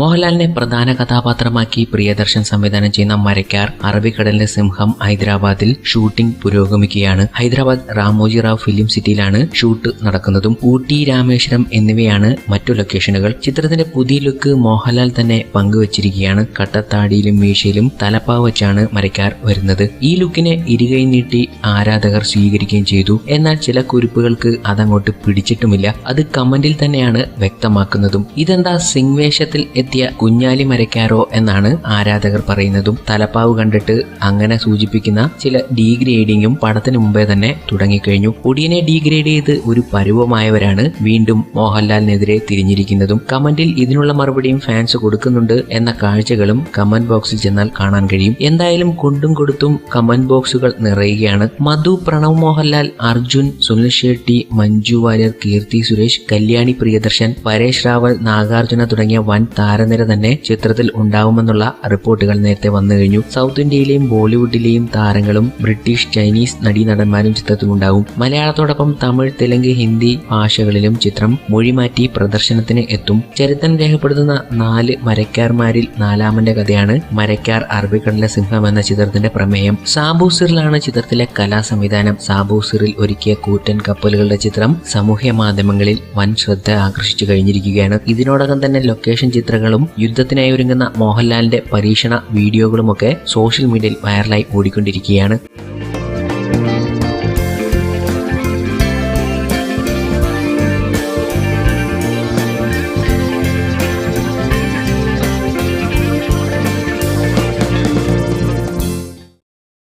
മോഹൻലാലിനെ പ്രധാന കഥാപാത്രമാക്കി പ്രിയദർശൻ സംവിധാനം ചെയ്യുന്ന മരക്കാർ അറബിക്കടലിലെ സിംഹം ഹൈദരാബാദിൽ ഷൂട്ടിംഗ് പുരോഗമിക്കുകയാണ്. ഹൈദരാബാദ് റാമോജി റാവ് ഫിലിം സിറ്റിയിലാണ് ഷൂട്ട് നടക്കുന്നതും. ഊട്ടി രാമേശ്വരം എന്നിവയാണ് മറ്റു ലൊക്കേഷനുകൾ. ചിത്രത്തിന്റെ പുതിയ ലുക്ക് മോഹൻലാൽ തന്നെ പങ്കുവച്ചിരിക്കുകയാണ്. കട്ടത്താടിയിലും മീശയിലും തലപ്പാവ് വെച്ചാണ് മരക്കാർ വരുന്നത്. ഈ ലുക്കിനെ ഇരുകൈ നീട്ടി ആരാധകർ സ്വീകരിക്കുകയും ചെയ്തു. എന്നാൽ ചില കുറിപ്പുകൾക്ക് അതങ്ങോട്ട് പിടിച്ചിട്ടുമില്ല. അത് കമന്റിൽ തന്നെയാണ് വ്യക്തമാക്കുന്നതും. ഇതെന്താ സിംഗ് വേഷത്തിൽ എത്തിയ കുഞ്ഞാലി മരക്കാരോ എന്നാണ് ആരാധകർ പറയുന്നതും. തലപ്പാവ് കണ്ടിട്ട് അങ്ങനെ സൂചിപ്പിക്കുന്ന ചില ഡീഗ്രേഡിങ്ങും പടത്തിന് മുമ്പേ തന്നെ തുടങ്ങിക്കഴിഞ്ഞു. ഒടിയനെ ഡീഗ്രേഡ് ചെയ്ത് ഒരു പരുവമായവരാണ് വീണ്ടും മോഹൻലാലിനെതിരെ തിരിഞ്ഞിരിക്കുന്നതും. കമന്റിൽ ഇതിനുള്ള മറുപടിയും ഫാൻസ് കൊടുക്കുന്നുണ്ട് എന്ന കാഴ്ചകളും കമന്റ് ബോക്സിൽ ചെന്നാൽ കാണാൻ കഴിയും. എന്തായാലും കൊണ്ടും കൊടുത്തും കമന്റ് ബോക്സുകൾ നിറയുകയാണ്. മധു പ്രണവ് മോഹൻലാൽ അർജുൻ സുനിൽ ഷെട്ടി മഞ്ജു വാര്യർ കീർത്തി സുരേഷ് കല്യാണി പ്രിയദർശൻ പരേഷ് റാവൽ നാഗാർജുന തുടങ്ങിയ വൻ താരനിര തന്നെ ചിത്രത്തിൽ ഉണ്ടാവുമെന്നുള്ള റിപ്പോർട്ടുകൾ നേരത്തെ വന്നു കഴിഞ്ഞു. സൗത്ത് ഇന്ത്യയിലെയും ബോളിവുഡിലെയും താരങ്ങളും ബ്രിട്ടീഷ് ചൈനീസ് നടീനടന്മാരും ചിത്രത്തിലുണ്ടാവും. മലയാളത്തോടൊപ്പം തമിഴ് തെലുങ്ക് ഹിന്ദി ഭാഷകളിലും ചിത്രം മൊഴിമാറ്റി പ്രദർശനത്തിന് എത്തും. ചരിത്രം രേഖപ്പെടുത്തുന്ന നാല് മരക്കാർമാരിൽ നാലാമന്റെ കഥയാണ് മരക്കാർ അറബിക്കടലെ സിംഹം എന്ന ചിത്രത്തിന്റെ പ്രമേയം. സാബൂസിറിലാണ് ചിത്രത്തിലെ കലാ സംവിധാനം സാബൂസിറിൽ ഒരുക്കിയ കൂറ്റൻ കപ്പലുകളുടെ ചിത്രം സാമൂഹ്യ മാധ്യമങ്ങളിൽ വൻ ശ്രദ്ധ ആകർഷിച്ചു കഴിഞ്ഞിരിക്കുകയാണ്. ഇതിനോടകം തന്നെ ലൊക്കേഷൻ ചിത്രങ്ങളും യുദ്ധത്തിനായി ഒരുങ്ങുന്ന മോഹൻലാലിന്റെ പരീക്ഷണ വീഡിയോകളുമൊക്കെ സോഷ്യൽ മീഡിയയിൽ വൈറലായി ഓടിക്കൊണ്ടിരിക്കുകയാണ്.